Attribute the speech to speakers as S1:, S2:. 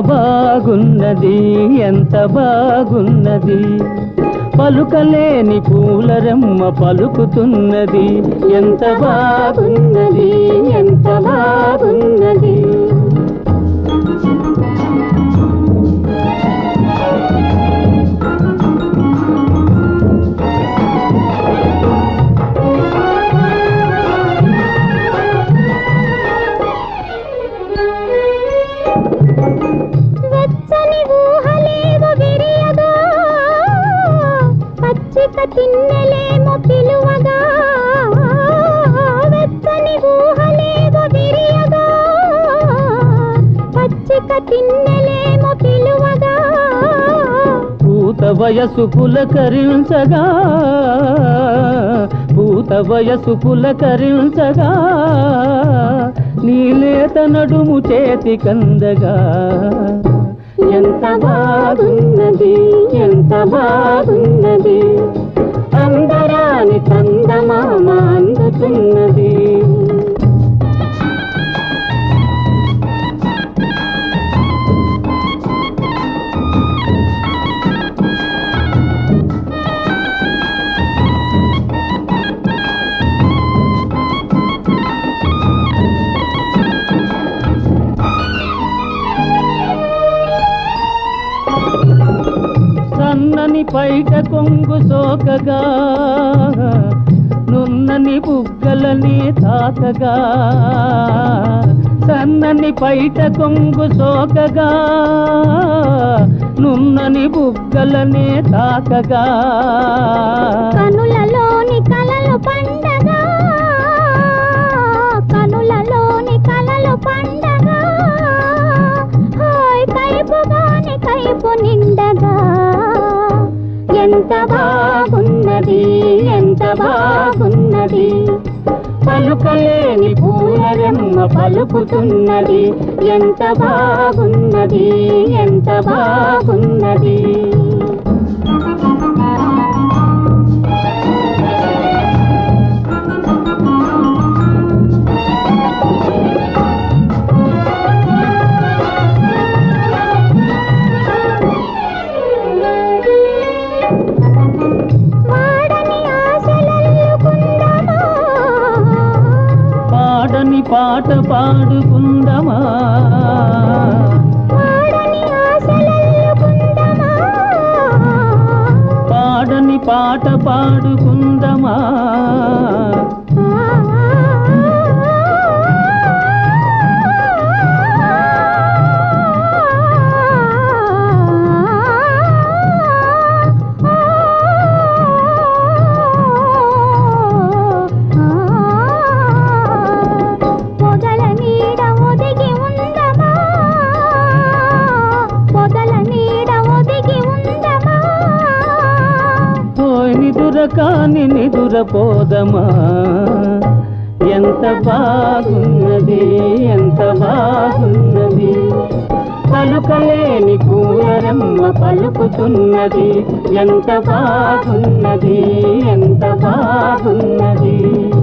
S1: బాగున్నది ఎంత బాగున్నది? పలుకలేని పూలరమ్మ పలుకుతున్నది ఎంత బాగున్నది ఎంత బాగున్నది? పూత వయసు పులకరించగా. పూత వయసు పులకరించగా. నీలేత నడుము చేతి కందగా. ఎంత బాగున్నది ఎంత బాగు పైట కొంగు సోకగా నున్నని బుగ్గలని తాకగా సన్నని పైట కొంగు సోకగా నున్నని బుగ్గలని తాకగా
S2: ఎంత బాగున్నది ఎంత బాగున్నది.
S1: పలుకలేని పూలరెమ్మ పలుకుతున్నది. ఎంత బాగున్నది ఎంత బాగున్నది. పాట పాడుకుందమా? పాడని పాట పాడుకుందమా? కాని నిదురపోదమా? ఎంత బాగున్నది ఎంత బాగున్నది? పలుకలేని కూరమ్మ పలుకుతున్నది ఎంత బాగున్నది ఎంత బాగున్నది?